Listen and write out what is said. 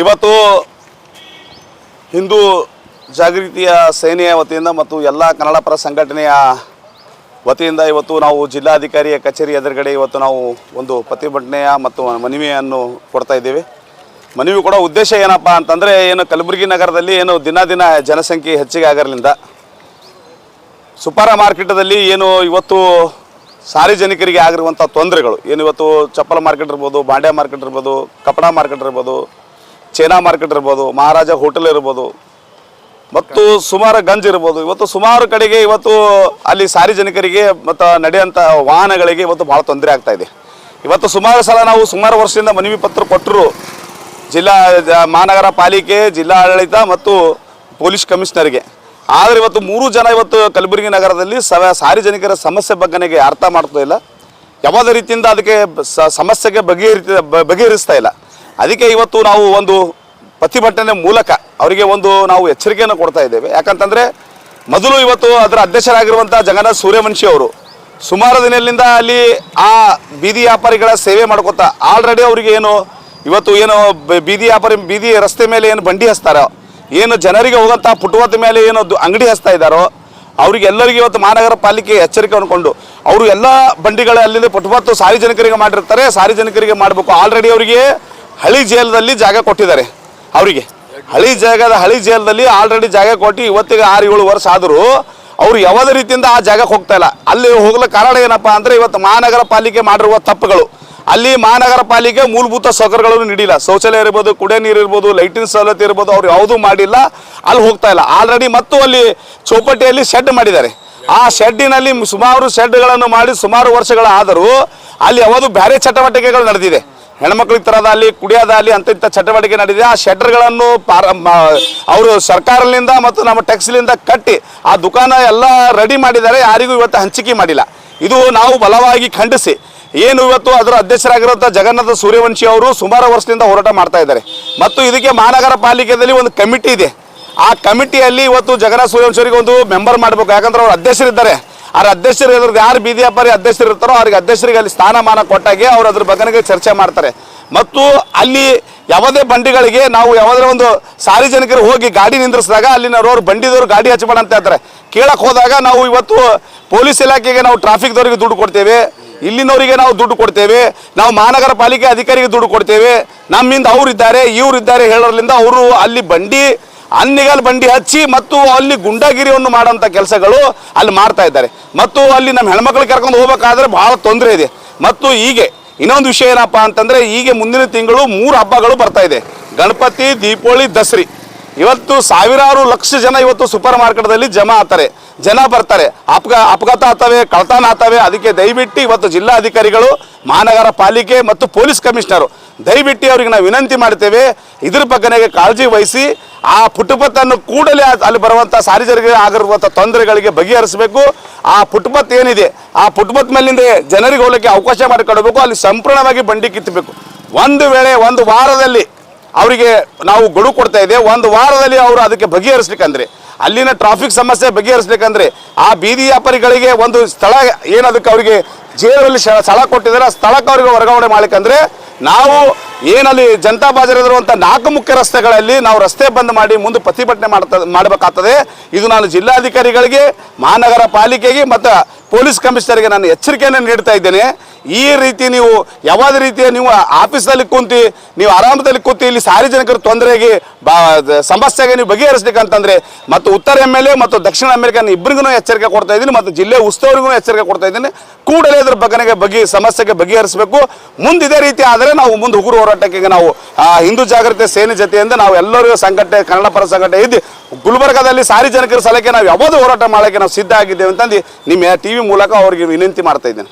ಇವತ್ತು ಹಿಂದೂ ಜಾಗೃತಿಯ ಸೇನೆಯ ವತಿಯಿಂದ ಮತ್ತು ಎಲ್ಲ ಕನ್ನಡ ಪರ ಸಂಘಟನೆಯ ವತಿಯಿಂದ ಇವತ್ತು ನಾವು ಜಿಲ್ಲಾಧಿಕಾರಿಯ ಕಚೇರಿ ಎದುರುಗಡೆ ಇವತ್ತು ನಾವು ಒಂದು ಪ್ರತಿಭಟನೆಯ ಮತ್ತು ಮನವಿಯನ್ನು ಕೊಡ್ತಾ ಇದ್ದೇವೆ. ಮನವಿ ಕೊಡೋ ಉದ್ದೇಶ ಏನಪ್ಪ ಅಂತಂದರೆ ಏನು ಕಲಬುರಗಿ ನಗರದಲ್ಲಿ ಏನು ದಿನ ದಿನ ಜನಸಂಖ್ಯೆ ಹೆಚ್ಚಿಗೆ ಆಗಿರಲಿಂದ ಸುಪಾರ ಮಾರ್ಕೆಟದಲ್ಲಿ ಏನು ಇವತ್ತು ಸಾರ್ವಜನಿಕರಿಗೆ ಆಗಿರುವಂಥ ತೊಂದರೆಗಳು, ಏನು ಇವತ್ತು ಚಪ್ಪಲ ಮಾರ್ಕೆಟ್ ಇರ್ಬೋದು, ಬಾಂಡೆ ಮಾರ್ಕೆಟ್ ಇರ್ಬೋದು, ಕಪಡಾ ಮಾರ್ಕೆಟ್ ಇರ್ಬೋದು ಚೈನಾ ಮಾರ್ಕೆಟ್ ಇರ್ಬೋದು, ಮಹಾರಾಜ ಹೋಟೆಲ್ ಇರ್ಬೋದು, ಮತ್ತು ಸುಮಾರು ಗಂಜ್ ಇರ್ಬೋದು. ಇವತ್ತು ಸುಮಾರು ಕಡೆಗೆ ಇವತ್ತು ಅಲ್ಲಿ ಸಾರ್ವಜನಿಕರಿಗೆ ಮತ್ತು ನಡೆಯುವಂಥ ವಾಹನಗಳಿಗೆ ಇವತ್ತು ಭಾಳ ತೊಂದರೆ ಆಗ್ತಾ ಇದೆ. ಇವತ್ತು ಸುಮಾರು ಸಲ ನಾವು ಸುಮಾರು ವರ್ಷದಿಂದ ಮನವಿ ಪತ್ರ ಕೊಟ್ಟರು ಜಿಲ್ಲಾ ಮಹಾನಗರ ಪಾಲಿಕೆ ಜಿಲ್ಲಾ ಆಡಳಿತ ಮತ್ತು ಪೊಲೀಸ್ ಕಮಿಷನರ್ಗೆ. ಆದರೆ ಇವತ್ತು ಮೂರು ಜನ ಇವತ್ತು ಕಲಬುರಗಿ ನಗರದಲ್ಲಿ ಸವ, ಸಾರ್ವಜನಿಕರ ಸಮಸ್ಯೆ ಬಗ್ಗೆನೆಗೆ ಅರ್ಥ ಮಾಡ್ತಾ ಇಲ್ಲ. ಯಾವುದೇ ರೀತಿಯಿಂದ ಅದಕ್ಕೆ ಸಮಸ್ಯೆಗೆ ಬಗೆಹರಿ ಬಗೆಹರಿಸ್ತಾ ಇಲ್ಲ. ಅದಕ್ಕೆ ಇವತ್ತು ನಾವು ಒಂದು ಪ್ರತಿಭಟನೆ ಮೂಲಕ ಅವರಿಗೆ ಒಂದು ನಾವು ಎಚ್ಚರಿಕೆಯನ್ನು ಕೊಡ್ತಾ ಇದ್ದೇವೆ. ಯಾಕಂತಂದರೆ ಮೊದಲು ಇವತ್ತು ಅದರ ಅಧ್ಯಕ್ಷರಾಗಿರುವಂಥ ಜಗನ್ನಾಥ್ ಸೂರ್ಯವಂಶಿ ಅವರು ಸುಮಾರು ದಿನದಿಂದ ಅಲ್ಲಿ ಆ ಬೀದಿ ವ್ಯಾಪಾರಿಗಳ ಸೇವೆ ಮಾಡ್ಕೊತಾ ಆಲ್ರೆಡಿ ಅವರಿಗೆ ಏನು ಇವತ್ತು ಏನು ಬೀದಿ ವ್ಯಾಪಾರಿ, ಬೀದಿ ರಸ್ತೆ ಮೇಲೆ ಏನು ಬಂಡಿ ಹಚ್ತಾರೋ, ಏನು ಜನರಿಗೆ ಹೋಗೋಂಥ ಪುಟವತ್ತ ಮೇಲೆ ಏನು ಅಂಗಡಿ ಹಚ್ತಾ ಇದ್ದಾರೋ ಅವ್ರಿಗೆ ಎಲ್ಲರಿಗೂ ಇವತ್ತು ಮಹಾನಗರ ಪಾಲಿಕೆ ಎಚ್ಚರಿಕೆ ಅನ್ಕೊಂಡು ಅವರು ಎಲ್ಲ ಬಂಡಿಗಳ ಅಲ್ಲಿಂದ ಪುಟವತ್ತು ಸಾರ್ವಜನಿಕರಿಗೆ ಮಾಡಿರ್ತಾರೆ, ಸಾರ್ವಜನಿಕರಿಗೆ ಮಾಡಬೇಕು. ಆಲ್ರೆಡಿ ಅವರಿಗೆ ಹಳಿ ಜೈಲದಲ್ಲಿ ಜಾಗ ಕೊಟ್ಟಿದ್ದಾರೆ ಅವರಿಗೆ. ಹಳಿ ಜಾಗದ ಹಳಿ ಜೈಲದಲ್ಲಿ ಆಲ್ರೆಡಿ ಜಾಗ ಕೊಟ್ಟು ಇವತ್ತಿಗೆ ಆರು ಏಳು ವರ್ಷ ಆದರೂ ಅವರು ಯಾವುದೇ ರೀತಿಯಿಂದ ಆ ಜಾಗಕ್ಕೆ ಹೋಗ್ತಾ ಇಲ್ಲ. ಅಲ್ಲಿ ಹೋಗ್ಲಿಕ್ಕೆ ಕಾರಣ ಏನಪ್ಪಾ ಅಂದರೆ ಇವತ್ತು ಮಹಾನಗರ ಪಾಲಿಕೆ ಮಾಡಿರುವ ತಪ್ಪುಗಳು. ಅಲ್ಲಿ ಮಹಾನಗರ ಪಾಲಿಕೆ ಮೂಲಭೂತ ಸೌಕರ್ಯಗಳನ್ನು ನೀಡಿಲ್ಲ. ಶೌಚಾಲಯ ಇರ್ಬೋದು, ಕುಡಿಯ ನೀರು ಇರ್ಬೋದು ಲೈಟಿಂಗ್ ಸವಲತ್ತು ಇರ್ಬೋದು, ಅವ್ರು ಯಾವುದೂ ಮಾಡಿಲ್ಲ. ಅಲ್ಲಿ ಹೋಗ್ತಾ ಇಲ್ಲ. ಆಲ್ರೆಡಿ ಮತ್ತು ಅಲ್ಲಿ ಚೌಪಟ್ಟಿಯಲ್ಲಿ ಶೆಡ್ ಮಾಡಿದ್ದಾರೆ. ಆ ಶೆಡ್ಡಿನಲ್ಲಿ ಸುಮಾರು ಶೆಡ್ಗಳನ್ನು ಮಾಡಿ ಸುಮಾರು ವರ್ಷಗಳಾದರೂ ಅಲ್ಲಿ ಯಾವುದು ಬೇರೆ ಚಟುವಟಿಕೆಗಳು ನಡೆದಿದೆ. ಹೆಣ್ಮಕ್ಳಿಗೆ ತರೋದಾಗಲಿ ಕುಡಿಯೋದಾಗಲಿ ಅಂತ ಇಂಥ ಚಟುವಟಿಕೆ ನಡೆದಿದೆ ಆ ಶೆಡ್ರ್ಗಳನ್ನು ಪಾರ ಅವರು ಸರ್ಕಾರದಿಂದ ಮತ್ತು ನಮ್ಮ ಟ್ಯಾಕ್ಸ್ಲಿಂದ ಕಟ್ಟಿ ಆ ದುಕಾನ ಎಲ್ಲ ರೆಡಿ ಮಾಡಿದ್ದಾರೆ. ಯಾರಿಗೂ ಇವತ್ತು ಹಂಚಿಕೆ ಮಾಡಿಲ್ಲ. ಇದು ನಾವು ಬಲವಾಗಿ ಖಂಡಿಸಿ. ಏನು ಇವತ್ತು ಅದರ ಅಧ್ಯಕ್ಷರಾಗಿರುವಂಥ ಜಗನ್ನಾಥ ಸೂರ್ಯವಂಶಿ ಅವರು ಸುಮಾರು ವರ್ಷದಿಂದ ಹೋರಾಟ ಮಾಡ್ತಾ ಇದ್ದಾರೆ. ಮತ್ತು ಇದಕ್ಕೆ ಮಹಾನಗರ ಪಾಲಿಕೆಯಲ್ಲಿ ಒಂದು ಕಮಿಟಿ ಇದೆ. ಆ ಕಮಿಟಿಯಲ್ಲಿ ಇವತ್ತು ಜಗನ್ನಾಥ ಸೂರ್ಯವಂಶರಿಗೆ ಒಂದು ಮೆಂಬರ್ ಮಾಡಬೇಕು. ಯಾಕಂದ್ರೆ ಅವರು ಅಧ್ಯಕ್ಷರಿದ್ದಾರೆ. ಆ ಅಧ್ಯಕ್ಷರು ಇದ್ರದ್ದು ಯಾರು ಬೀದಿ ವ್ಯಾಪಾರಿ ಅಧ್ಯಕ್ಷರು ಇರ್ತಾರೋ ಅವ್ರಿಗೆ ಅಧ್ಯಕ್ಷರಿಗೆ ಅಲ್ಲಿ ಸ್ಥಾನಮಾನ ಕೊಟ್ಟಾಗೆ ಅವ್ರು ಅದ್ರ ಬಗ್ಗೆ ಚರ್ಚೆ ಮಾಡ್ತಾರೆ. ಮತ್ತು ಅಲ್ಲಿ ಯಾವುದೇ ಬಂಡಿಗಳಿಗೆ ನಾವು ಯಾವುದೇ ಒಂದು ಸಾರ್ವಜನಿಕರು ಹೋಗಿ ಗಾಡಿ ನಿಂದ್ರಿಸಿದಾಗ ಅಲ್ಲಿನವ್ರು ಬಂಡಿದವರು ಗಾಡಿ ಹಚ್ಚಬೇಡ ಅಂತ ಹೇಳ್ತಾರೆ. ಕೇಳಕ್ಕೆ ಹೋದಾಗ ನಾವು ಇವತ್ತು ಪೊಲೀಸ್ ಇಲಾಖೆಗೆ ನಾವು ಟ್ರಾಫಿಕ್ದವರಿಗೆ ದುಡ್ಡು ಕೊಡ್ತೇವೆ, ಇಲ್ಲಿನವರಿಗೆ ನಾವು ದುಡ್ಡು ಕೊಡ್ತೇವೆ, ನಾವು ಮಹಾನಗರ ಪಾಲಿಕೆ ಅಧಿಕಾರಿಗೆ ದುಡ್ಡು ಕೊಡ್ತೇವೆ, ನಮ್ಮಿಂದ ಅವರಿದ್ದಾರೆ ಇದ್ದಾರೆ ಇವ್ರು ಇದ್ದಾರೆ ಹೇಳೋದ್ರಿಂದ ಅವರು ಅಲ್ಲಿ ಬಂಡಿ ಅನ್ನಿಗಲ್ ಬಂಡಿ ಹಚ್ಚಿ ಮತ್ತು ಅಲ್ಲಿ ಗುಂಡಾಗಿರಿಯನ್ನು ಮಾಡೋಂಥ ಕೆಲಸಗಳು ಅಲ್ಲಿ ಮಾಡ್ತಾ ಇದ್ದಾರೆ. ಮತ್ತು ಅಲ್ಲಿ ನಮ್ಮ ಹೆಣ್ಮಕ್ಳು ಕರ್ಕೊಂಡು ಹೋಗ್ಬೇಕಾದ್ರೆ ಭಾಳ ತೊಂದರೆ ಇದೆ. ಮತ್ತು ಹೀಗೆ ಇನ್ನೊಂದು ವಿಷಯ ಏನಪ್ಪ ಅಂತಂದರೆ, ಹೀಗೆ ಮುಂದಿನ ತಿಂಗಳು ಮೂರು ಹಬ್ಬಗಳು ಬರ್ತಾ ಇದೆ. ಗಣಪತಿ, ದೀಪಾವಳಿ, ದಸರಿ. ಇವತ್ತು ಸಾವಿರಾರು ಲಕ್ಷ ಜನ ಇವತ್ತು ಸೂಪರ್ ಮಾರ್ಕೆಟ್ದಲ್ಲಿ ಜಮಾ ಆಗ್ತಾರೆ. ಜನ ಬರ್ತಾರೆ. ಅಪಘಾ, ಅಪಘಾತ ಆಗ್ತವೆ ಕಳತನ ಆಗ್ತವೆ, ಅದಕ್ಕೆ ದಯವಿಟ್ಟು ಇವತ್ತು ಜಿಲ್ಲಾಧಿಕಾರಿಗಳು, ಮಹಾನಗರ ಪಾಲಿಕೆ ಮತ್ತು ಪೊಲೀಸ್ ಕಮಿಷನರು ದಯವಿಟ್ಟು ಅವರಿಗೆ ನಾವು ವಿನಂತಿ ಮಾಡ್ತೇವೆ. ಇದ್ರ ಬಗ್ಗೆ ಕಾಳಜಿ ವಹಿಸಿ, ಆ ಪುಟಪತ್ತನ್ನು ಕೂಡಲೇ ಅಲ್ಲಿ ಬರುವಂಥ ಸಾರ್ವಜನಿಕರಿಗೆ ಆಗಿರುವಂಥ ತೊಂದರೆಗಳಿಗೆ ಬಗೆಹರಿಸಬೇಕು. ಆ ಪುಟಪತ್ ಏನಿದೆ, ಆ ಪುಟಪತ್ ಮೇಲಿಂದ ಜನರಿಗೆ ಹೋಗಲಿಕ್ಕೆ ಅವಕಾಶ ಮಾಡಿಕೊಡಬೇಕು. ಅಲ್ಲಿ ಸಂಪೂರ್ಣವಾಗಿ ಬಂಡಿ ಕಿತ್ತಬೇಕು. ಒಂದು ವೇಳೆ, ಒಂದು ವಾರದಲ್ಲಿ ಅವರಿಗೆ ನಾವು ಗಡುವು ಕೊಡ್ತಾ ಇದೆ ಒಂದು ವಾರದಲ್ಲಿ ಅವರು ಅದಕ್ಕೆ ಬಗೆಹರಿಸ್ಲಿಕ್ಕಂದ್ರೆ, ಅಲ್ಲಿನ ಟ್ರಾಫಿಕ್ ಸಮಸ್ಯೆ ಬಗೆಹರಿಸ್ಲಿಕ್ಕಂದ್ರೆ, ಆ ಬೀದಿ ವ್ಯಾಪಾರಿಗಳಿಗೆ ಒಂದು ಸ್ಥಳ ಏನದಕ್ಕೆ ಅವರಿಗೆ ಜೇಲಲ್ಲಿ ಸ್ಥಳ ಕೊಟ್ಟಿದ್ದಾರೆ. ಆ ಸ್ಥಳಕ್ಕೆ ಅವರಿಗೆ ವರ್ಗಾವಣೆ ಮಾಡ್ಲಿಕ್ಕಂದ್ರೆ, ನಾವು ಏನಲ್ಲಿ ಜನತಾ ಬಾಜಾರ್ ಇರುವಂಥ ನಾಲ್ಕು ಮುಖ್ಯ ರಸ್ತೆಗಳಲ್ಲಿ ನಾವು ರಸ್ತೆ ಬಂದ್ ಮಾಡಿ ಮುಂದೆ ಪ್ರತಿಭಟನೆ ಮಾಡ್ತಾ, ಮಾಡಬೇಕಾಗ್ತದೆ. ಇದು ನಾನು ಜಿಲ್ಲಾಧಿಕಾರಿಗಳಿಗೆ, ಮಹಾನಗರ ಪಾಲಿಕೆಗೆ ಮತ್ತು ಪೊಲೀಸ್ ಕಮಿಷನರ್ಗೆ ನಾನು ಎಚ್ಚರಿಕೆಯನ್ನು ನೀಡ್ತಾ ಇದ್ದೇನೆ. ಈ ರೀತಿ ನೀವು ಯಾವುದೇ ರೀತಿಯ ನೀವು ಆಫೀಸಲ್ಲಿ ಕುಂತು, ನೀವು ಆರಾಮದಲ್ಲಿ ಕೂತಿ ಇಲ್ಲಿ ಸಾರ್ವಜನಿಕರ ತೊಂದರೆಗೆ ಬಾ, ಸಮಸ್ಯೆಗೆ ನೀವು ಬಗೆಹರಿಸ್ಬೇಕಂತಂದ್ರೆ ಮತ್ತು ಉತ್ತರ ಎಂ ಎಲ್ ಎ ಮತ್ತು ದಕ್ಷಿಣ ಅಮೆರಿಕ ಇಬ್ಬರಿಗೂ ಎಚ್ಚರಿಕೆ ಕೊಡ್ತಾ ಇದ್ದೀನಿ ಮತ್ತು ಜಿಲ್ಲೆ ಉಸ್ತುವಾರಿಗೂ ಎಚ್ಚರಿಕೆ ಕೊಡ್ತಾ ಇದ್ದೀನಿ. ಕೂಡಲೇ ಇದ್ರ ಬಗ್ಗೆಗೆ ಬಗೆ, ಸಮಸ್ಯೆಗೆ ಬಗೆಹರಿಸಬೇಕು. ಮುಂದೆ ಇದೇ ರೀತಿ ಆದರೆ ನಾವು ಮುಂದೆ ಉಗುರು ಹೋರಾಟಕ್ಕೆ ನಾವು ಹಿಂದೂ ಜಾಗೃತಿ ಸೇನೆ ಜೊತೆಯಿಂದ ನಾವು ಎಲ್ಲರಿಗೂ ಸಂಘಟನೆ, ಕನ್ನಡ ಪರ ಸಂಘಟನೆ ಇದ್ದು ಗುಲ್ಬರ್ಗಾದಲ್ಲಿ ಸಾರ್ವಜನಿಕರ ಸಲಹೆಗೆ ನಾವು ಯಾವುದೇ ಹೋರಾಟ ಮಾಡೋಕ್ಕೆ ನಾವು ಸಿದ್ಧ ಆಗಿದ್ದೇವೆ ಅಂತಂದು ನಿಮ್ಮ ಟಿ ವಿ ಮೂಲಕ ಅವ್ರಿಗೆ ವಿನಂತಿ ಮಾಡ್ತಾ ಇದ್ದೇನೆ.